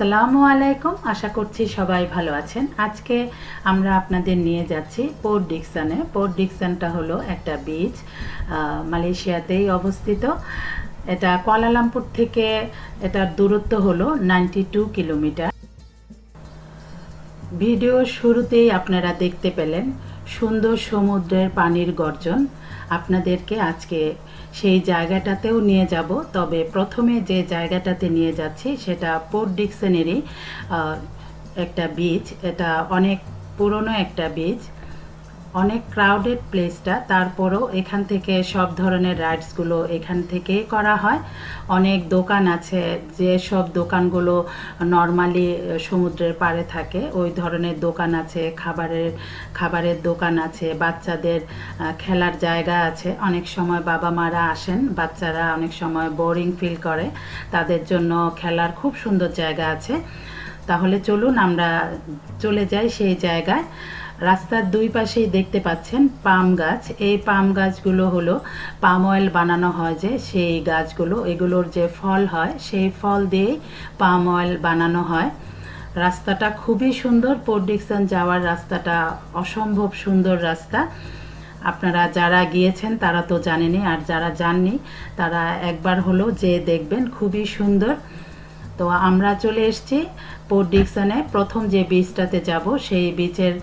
আসসালামু আলাইকুম। আশা করছি সবাই ভালো আছেন। আজকে আমরা আপনাদের নিয়ে যাচ্ছি পোর্ট ডিকসনে পোর্ট ডিকসনটা হলো একটা বিচ মালয়েশিয়াতেই অবস্থিত। এটা কোয়ালালামপুর থেকে এটার দূরত্ব হলো নাইনটি টু কিলোমিটার। ভিডিও শুরুতেই আপনারা দেখতে পেলেন সুন্দর সমুদ্রের পানির গর্জন। আপনাদেরকে আজকে সেই জায়গাটাতেও নিয়ে যাব। তবে প্রথমে যে জায়গাটাতে নিয়ে যাচ্ছি সেটা পোর্ট ডিকশনেরই একটা বীজ এটা অনেক পুরনো একটা বিচ অনেক ক্রাউডেড প্লেসটা তারপরও এখান থেকে সব ধরনের রাইডসগুলো এখান থেকেই করা হয়। অনেক দোকান আছে, যে সব দোকানগুলো নর্মালি সমুদ্রের পাড়ে থাকে, ওই ধরনের দোকান আছে, খাবারের খাবারের দোকান আছে, বাচ্চাদের খেলার জায়গা আছে। অনেক সময় বাবা মারা আসেন, বাচ্চারা অনেক সময় বোরিং ফিল করে, তাদের জন্য খেলার খুব সুন্দর জায়গা আছে। তাহলে চলুন, আমরা চলে যাই সেই জায়গায়। রাস্তার দুই পাশেই দেখতে পাচ্ছেন পাম গাছ। এই পাম গাছগুলো হলো পাম অয়েল বানানো হয় যে, সেই গাছগুলো, এগুলোর যে ফল হয়, সেই ফল দিয়েই পাম অয়েল বানানো হয়। রাস্তাটা খুবই সুন্দর পোর্ট যাওয়ার রাস্তাটা অসম্ভব সুন্দর রাস্তা। আপনারা যারা গিয়েছেন, তারা তো জানেনই, আর যারা যাননি, তারা একবার হলো যে দেখবেন, খুবই সুন্দর। তো আমরা চলে এসেছি পোর্ট ডিকসনে। প্রথম যে বিচটাতে যাব, সেই বিচের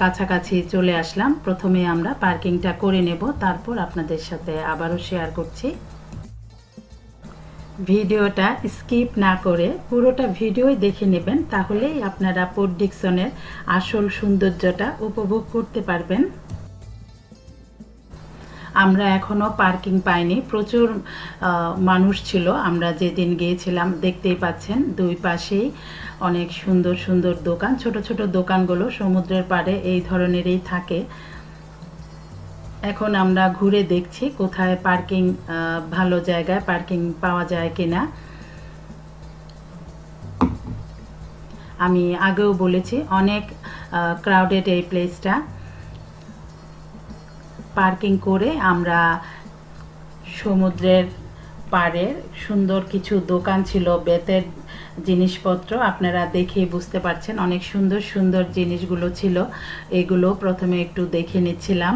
কাছাকাছি চলে আসলাম। প্রথমে আমরা পার্কিংটা করে নেব, তারপর আপনাদের সাথে আবারও শেয়ার করছি। ভিডিওটা স্কিপ না করে পুরোটা ভিডিওই দেখে নেবেন, তাহলেই আপনারা পোর্ট ডিকসনের আসল সৌন্দর্যটা উপভোগ করতে পারবেন। আমরা এখনও পার্কিং পাইনি। প্রচুর মানুষ ছিল। আমরা যেদিন গিয়েছিলাম, দেখতেই পাচ্ছেন, দুই পাশেই অনেক সুন্দর সুন্দর দোকান। ছোট ছোট দোকানগুলো সমুদ্রের পাড়ে এই ধরনেরই থাকে। এখন আমরা ঘুরে দেখছি কোথায় পার্কিং ভালো জায়গায় পার্কিং পাওয়া যায় কিনা। আমি আগেও বলেছি, অনেক ক্রাউডেড এই প্লেসটা পার্কিং করে আমরা সমুদ্রের পাড়ে সুন্দর কিছু দোকান ছিল, বেতের জিনিসপত্র, আপনারা দেখেই বুঝতে পারছেন। অনেক সুন্দর সুন্দর জিনিসগুলো ছিল। এগুলো প্রথমে একটু দেখে নিচ্ছিলাম।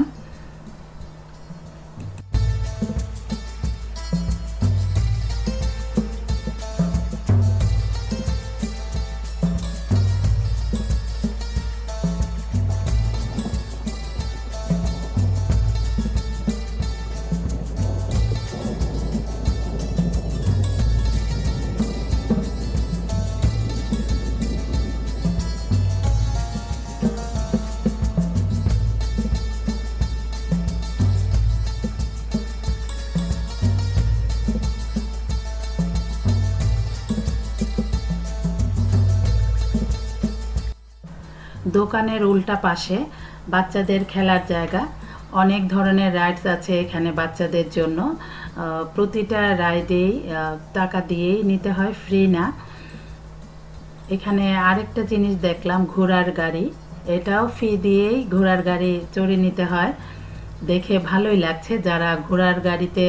দোকানের উল্টা পাশে বাচ্চাদের খেলার জায়গা। অনেক ধরনের রাইডস আছে এখানে বাচ্চাদের জন্য। প্রতিটা রাইডেই টাকা দিয়েই নিতে হয় ফ্রি না। এখানে আরেকটা জিনিস দেখলাম, ঘোড়ার গাড়ি। এটাও ফি দিয়েই ঘোড়ার গাড়ি চড়ে নিতে হয়। দেখে ভালোই লাগছে, যারা ঘোড়ার গাড়িতে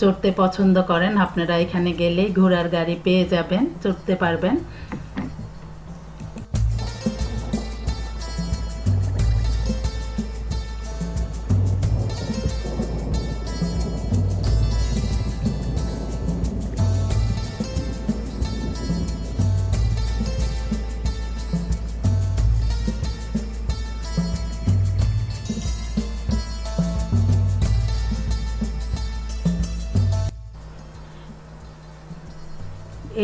চড়তে পছন্দ করেন, আপনারা এখানে গেলেই ঘোড়ার গাড়ি পেয়ে যাবেন, চড়তে পারবেন।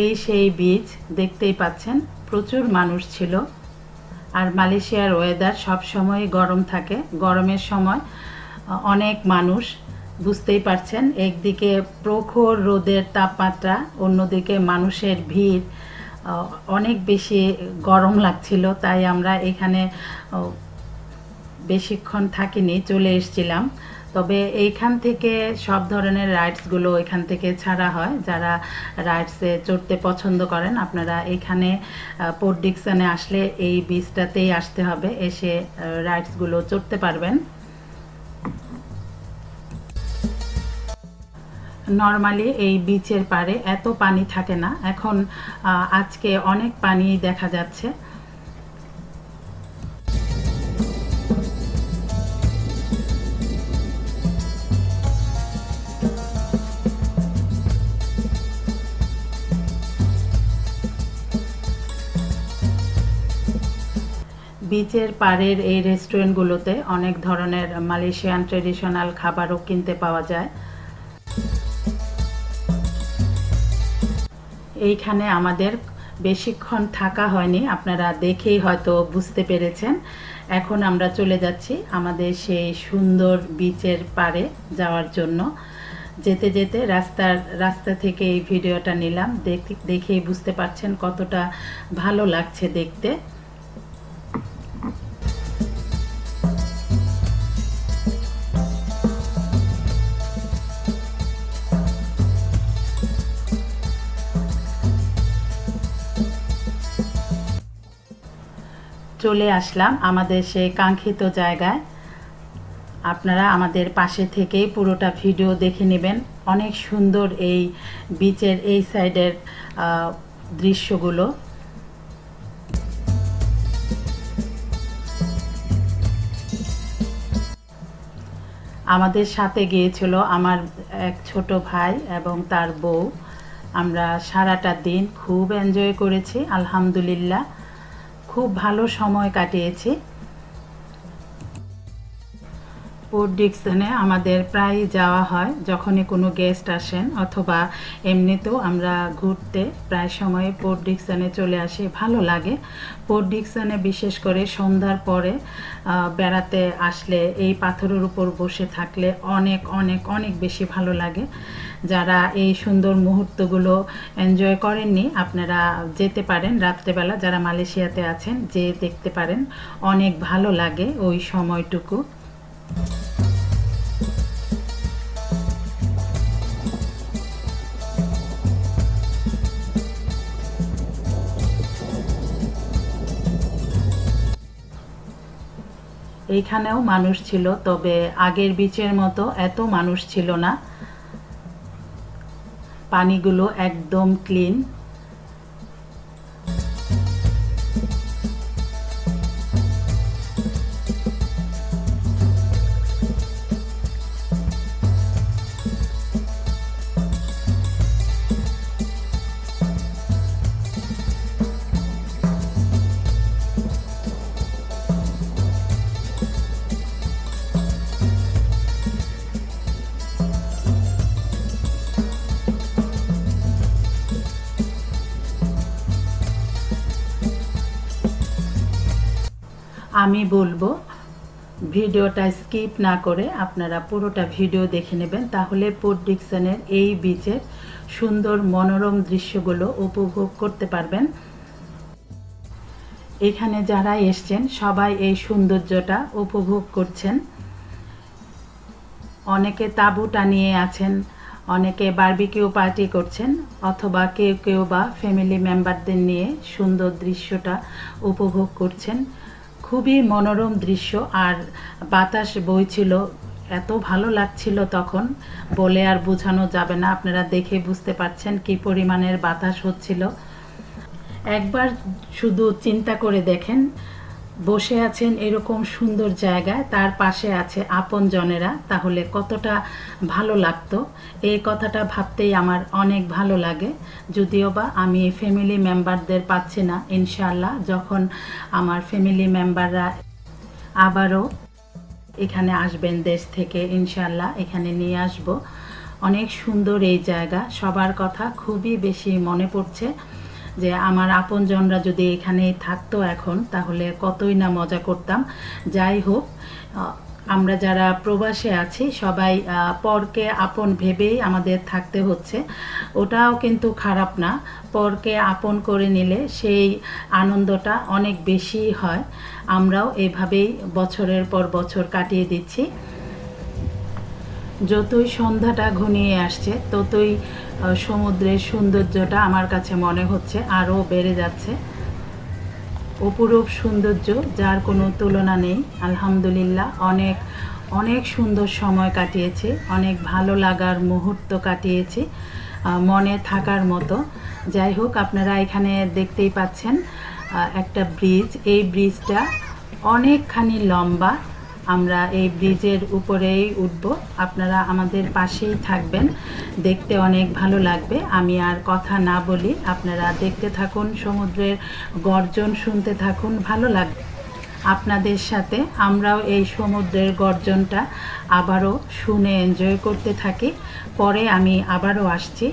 এই সেই বীজ দেখতেই পাচ্ছেন, প্রচুর মানুষ ছিল। আর মালয়েশিয়ার ওয়েদার সব সময় গরম থাকে। গরমের সময় অনেক মানুষ বুঝতেই পারছেন, একদিকে প্রখর রোদের তাপমাত্রা, অন্যদিকে মানুষের ভিড় অনেক বেশি গরম লাগছিল। তাই আমরা এখানে বেশিক্ষণ থাকিনি, চলে এসেছিলাম। তবে এইখান থেকে সব ধরনের রাইডসগুলো এখান থেকে ছাড়া হয়। যারা রাইডসে চড়তে পছন্দ করেন, আপনারা এখানে পোর্ট ডিকসনে আসলে এই বিচটাতেই আসতে হবে। এসে রাইডসগুলো চড়তে পারবেন। নর্মালি এই বিচের পাড়ে এত পানি থাকে না। এখন আজকে অনেক পানি দেখা যাচ্ছে। বিচের পাড়ের এই রেস্টুরেন্টগুলোতে অনেক ধরনের মালয়েশিয়ান ট্রেডিশনাল খাবারও কিনতে পাওয়া যায়। এইখানে আমাদের বেশিক্ষণ থাকা হয়নি, আপনারা দেখেই হয়তো বুঝতে পেরেছেন। এখন আমরা চলে যাচ্ছি আমাদের সেই সুন্দর বিচের পাড়ে যাওয়ার জন্য। যেতে যেতে রাস্তার, রাস্তা থেকে এই ভিডিওটা নিলাম, দেখ- দেখেই বুঝতে পারছেন কতটা ভালো লাগছে দেখতে। চলে আসলাম আমাদের সেই কাঙ্ক্ষিত জায়গায়। আপনারা আমাদের পাশে থেকেই পুরোটা ভিডিও দেখে নেবেন। অনেক সুন্দর এই বিচের এই সাইডের দৃশ্যগুলো। আমাদের সাথে গিয়েছিল আমার এক ছোট ভাই এবং তার বউ। আমরা সারাটা দিন খুব এনজয় করেছি, আলহামদুলিল্লাহ। খুব ভালো সময় কাটিয়েছি। পোর্ট ডিকসনে আমাদের প্রায় যাওয়া হয়, যখনই কোনো গেস্ট আসেন অথবা এমনিতেও আমরা ঘুরতে প্রায় সময় পোর্ট ডিকসনে চলে আসি, ভালো লাগে। পোর্ট ডিকসনে বিশেষ করে সন্ধ্যার পরে বেড়াতে আসলে এই পাথরের উপর বসে থাকলে অনেক অনেক অনেক বেশি ভালো লাগে। যারা এই সুন্দর মুহূর্তগুলো এনজয় করেননি, আপনারা যেতে পারেন রাত্রেবেলা, যারা মালয়েশিয়াতে আছেন যে দেখতে পারেন। অনেক ভালো লাগে ওই সময়টুকু। এইখানেও মানুষ ছিল তবে আগের বিচের মতো এত মানুষ ছিল না। পানিগুলো একদম ক্লিন। বলব, ভিডিওটা স্কিপ না করে আপনারা পুরোটা ভিডিও দেখে নেবেন, তাহলে পোর্ট এই বিচের সুন্দর মনোরম দৃশ্যগুলো উপভোগ করতে পারবেন। এখানে যারা এসছেন, সবাই এই সৌন্দর্যটা উপভোগ করছেন। অনেকে তাঁবু টানিয়ে আছেন, অনেকে বারবিকিউ পার্টি করছেন, অথবা কেউ কেউ বা ফ্যামিলি মেম্বারদের নিয়ে সুন্দর দৃশ্যটা উপভোগ করছেন। খুবই মনোরম দৃশ্য আর বাতাস বইছিল, এত ভালো লাগছিল তখন। বলে আর বোঝানো যাবে না, আপনারা দেখে বুঝতে পারছেন কি পরিমাণের বাতাস হচ্ছিল। একবার শুধু চিন্তা করে দেখেন বসে আছেন এরকম সুন্দর জায়গায়, তার পাশে আছে আপনজনেরা তাহলে কতটা ভালো লাগতো? এই কথাটা ভাবতেই আমার অনেক ভালো লাগে। যদিও বা আমি ফ্যামিলি মেম্বারদের পাচ্ছি না ইনশাল্লাহ যখন আমার ফ্যামিলি মেম্বাররা আবারও এখানে আসবেন দেশ থেকে ইনশাল্লাহ এখানে নিয়ে আসব। অনেক সুন্দর এই জায়গা, সবার কথা খুবই বেশি মনে পড়ছে। যে আমার আপনজনরা যদি এখানে থাকতো এখন, তাহলে কতই না মজা করতাম। যাই হোক আমরা যারা প্রবাসে আছি, সবাই পরকে আপন ভেবেই আমাদের থাকতে হচ্ছে। ওটাও কিন্তু খারাপ না। পরকে আপন করে নিলে সেই আনন্দটা অনেক বেশি হয়। আমরাও এভাবেই বছরের পর বছর কাটিয়ে দিচ্ছি। যতই সন্ধ্যাটা ঘনিয়ে আসছে, ততই সমুদ্রের সৌন্দর্যটা আমার কাছে মনে হচ্ছে, আরও বেড়ে যাচ্ছে। অপরূপ সৌন্দর্য, যার কোনো তুলনা নেই। আলহামদুলিল্লাহ, অনেক অনেক সুন্দর সময় কাটিয়েছে, অনেক ভালো লাগার মুহূর্ত কাটিয়েছে মনে থাকার মতো। যাই হোক, আপনারা এখানে দেখতেই পাচ্ছেন একটা ব্রিজ। এই ব্রিজটা অনেকখানি লম্বা আমরা এই ব্রিজের উপরেই উঠব। আপনারা আমাদের পাশেই থাকবেন। দেখতে অনেক ভালো লাগবে। আমি আর কথা না বলি, আপনারা দেখতে থাকুন, সমুদ্রের গর্জন শুনতে থাকুন, ভালো লাগবে। আপনাদের সাথে আমরাও এই সমুদ্রের গর্জনটা আবারও শুনে এনজয় করতে থাকি। পরে আমি আবারও আসছি।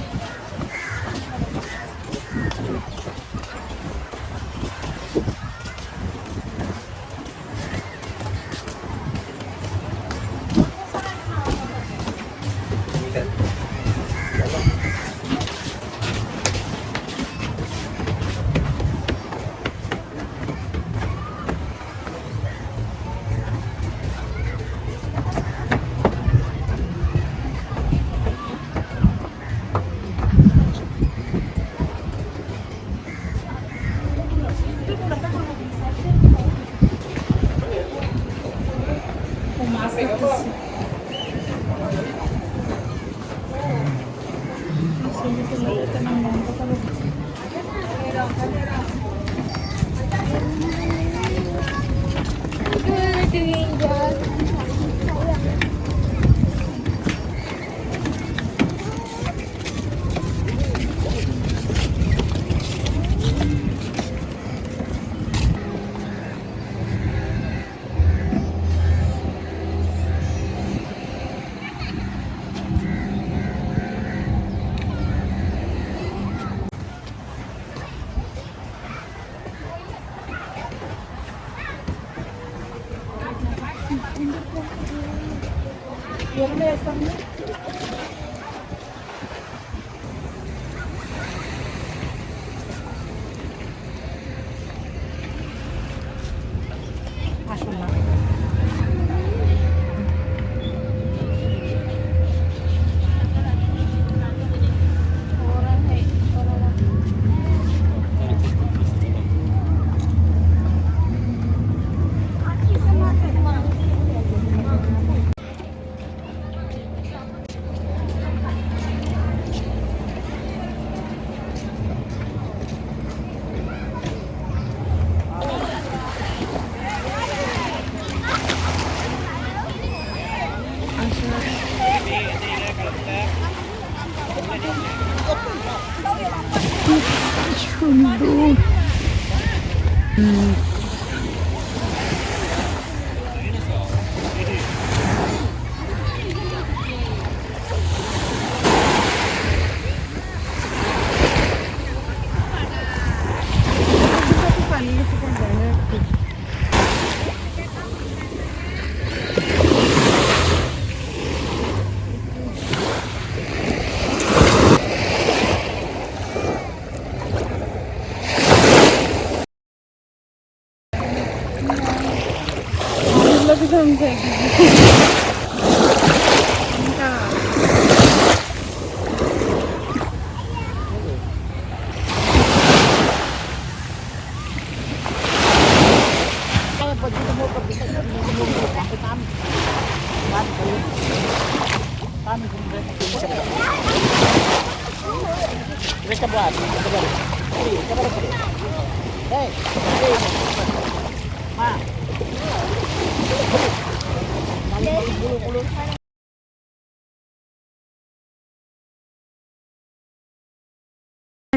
হয়ে গেল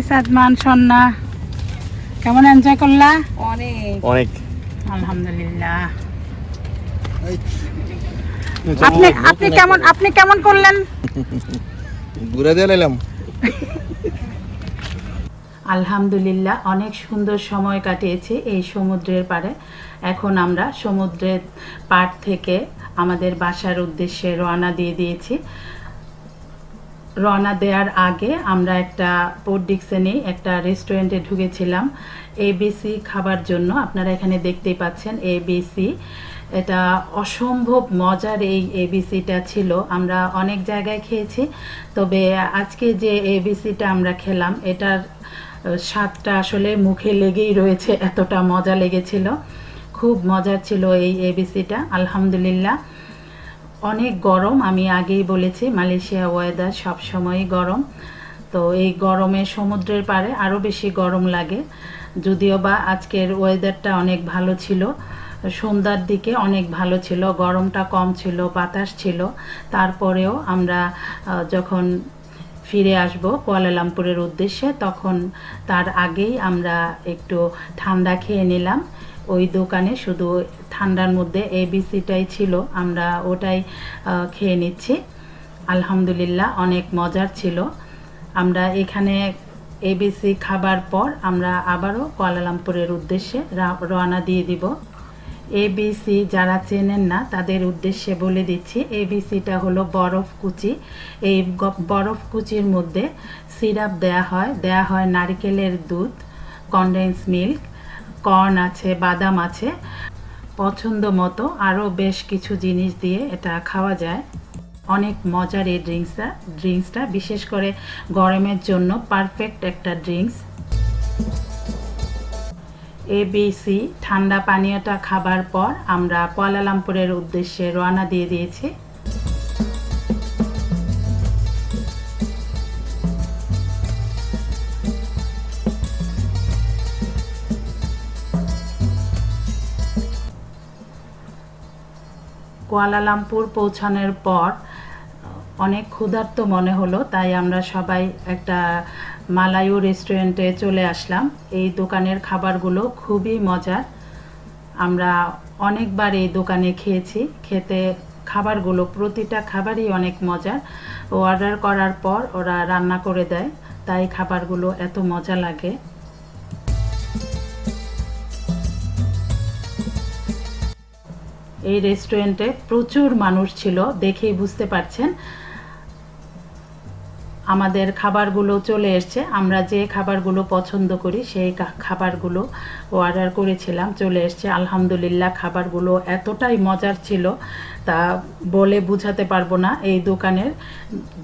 সাদমান সন্না। কেমন এনজয় করলা? অনেক। অনেক। আলহামদুলিল্লাহ। আপনি আপনি কেমন আপনি কেমন করলেন? ঘুরে দিয়ে নিলাম আলহামদুলিল্লাহ অনেক সুন্দর সময় কাটিয়েছি এই সমুদ্রের পাড়ে। এখন আমরা সমুদ্রের পাড় থেকে আমাদের বাসার উদ্দেশ্যে রওনা দিয়ে দিয়েছি। রওনা দেওয়ার আগে আমরা একটা পোর্ট ডিকসেনে একটা রেস্টুরেন্টে ঢুকেছিলাম এবিসি খাবার জন্য। আপনারা এখানে দেখতেই পাচ্ছেন এবিসি এটা অসম্ভব মজার এই এবিসিটা ছিল। আমরা অনেক জায়গায় খেয়েছি, তবে আজকে যে এবিসিটা আমরা খেলাম, এটার স্বাদটা আসলে মুখে লেগেই রয়েছে, এতটা মজা লেগেছিল। খুব মজার ছিল এই এবিসিটা আলহামদুলিল্লাহ। অনেক গরম, আমি আগেই বলেছি, মালয়েশিয়া ওয়েদার সব সবসময়ই গরম। তো এই গরমে সমুদ্রের পাড়ে আরও বেশি গরম লাগে। যদিও বা আজকের ওয়েদারটা অনেক ভালো ছিল, সন্ধ্যার দিকে অনেক ভালো ছিল, গরমটা কম ছিল, বাতাস ছিল। তারপরেও আমরা যখন ফিরে আসব কুয়ালালামপুরের উদ্দেশ্যে, তখন তার আগেই আমরা একটু ঠান্ডা খেয়ে নিলাম। ওই দোকানে শুধু ঠান্ডার মধ্যে এবিসিটাই ছিল, আমরা ওটাই খেয়ে নিচ্ছি। আলহামদুলিল্লাহ অনেক মজার ছিল। আমরা এখানে এবিসি খাবার পর আমরা আবারও কুয়ালালামপুরের উদ্দেশ্যে রওনা দিয়ে দিব। এবিসি যারা চেনেন না, তাদের উদ্দেশ্যে বলে দিচ্ছি এবিসিটা হলো বরফ কুচি। এই বরফ কুচির মধ্যে সিরাপ দেয়া হয়। দেয়া হয় নারকেলের দুধ কনডেন্স মিল্ক কর্ন আছে, বাদাম আছে, পছন্দ মতো আরও বেশ কিছু জিনিস দিয়ে এটা খাওয়া যায়। অনেক মজার এই ড্রিঙ্কসটা ড্রিঙ্কসটা, বিশেষ করে গরমের জন্য পারফেক্ট একটা ড্রিঙ্কস। এবিসি ঠান্ডা পানীয়টা খাবার পর আমরা কুয়ালালামপুরের উদ্দেশ্যে রওনা দিয়ে দিয়েছি। কুয়ালালামপুর পৌঁছানোর পর, অনেক ক্ষুধার্ত মনে হলো, তাই আমরা সবাই একটা মালায়ু রেস্টুরেন্টে চলে আসলাম। এই দোকানের খাবারগুলো খুবই মজার। আমরা অনেকবার এই দোকানে খেয়েছি। খেতে খাবারগুলো, প্রতিটা খাবারই অনেক মজার। অর্ডার করার পর ওরা রান্না করে দেয়, তাই খাবারগুলো এত মজা লাগে। এই রেস্টুরেন্টে প্রচুর মানুষ ছিল দেখেই বুঝতে পারছেন। আমাদের খাবারগুলো চলে এসছে। আমরা যে খাবারগুলো পছন্দ করি সেই খাবারগুলো অর্ডার করেছিলাম, চলে এসছে। আলহামদুলিল্লাহ খাবারগুলো এতটাই মজার ছিল, তা বলে বুঝাতে পারব না। এই দোকানের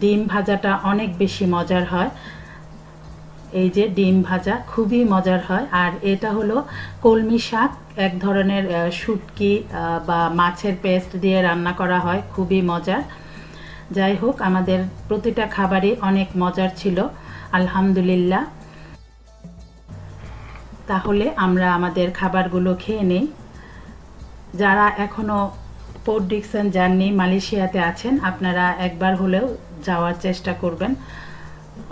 ডিম ভাজাটা অনেক বেশি মজার হয়। এই যে ডিম ভাজা খুবই মজার হয়। আর এটা হলো কলমি শাক। এক ধরনের শুটকি বা মাছের পেস্ট দিয়ে রান্না করা হয়। খুবই মজার। যাই হোক, আমাদের প্রতিটা খাবারই অনেক মজার ছিল। আলহামদুলিল্লাহ। তাহলে আমরা আমাদের খাবারগুলো খেয়ে নেই। যারা এখনও পোর্ট ডিকসন যাননি, মালয়েশিয়াতে আছেন, আপনারা একবার হলেও যাওয়ার চেষ্টা করবেন।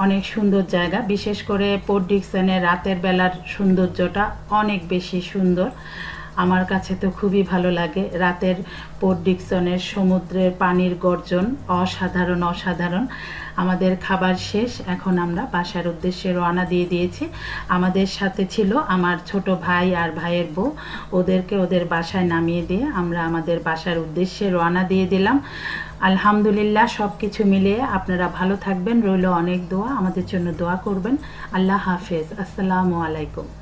অনেক সুন্দর জায়গা। বিশেষ করে পোর্ট ডিকসনের রাতের বেলার সৌন্দর্যটা অনেক বেশি সুন্দর। আমার কাছে তো খুবই ভালো লাগে। রাতের পোর্ট ডিকসনের সমুদ্রের পানির গর্জন, অসাধারণ অসাধারণ। আমাদের খাবার শেষ, এখন আমরা বাসার উদ্দেশ্যে রওনা দিয়ে দিয়েছি। আমাদের সাথে ছিল আমার ছোট ভাই আর ভাইয়ের বউ। ওদেরকে ওদের বাসায় নামিয়ে দিয়ে আমরা আমাদের বাসার উদ্দেশ্যে রওনা দিয়ে দিলাম। আলহামদুলিল্লাহ সব কিছু মিলিয়ে আপনারা ভালো থাকবেন। রইল অনেক দোয়া। আমাদের জন্য দোয়া করবেন। আল্লাহ হাফেজ। আসসালামু আলাইকুম।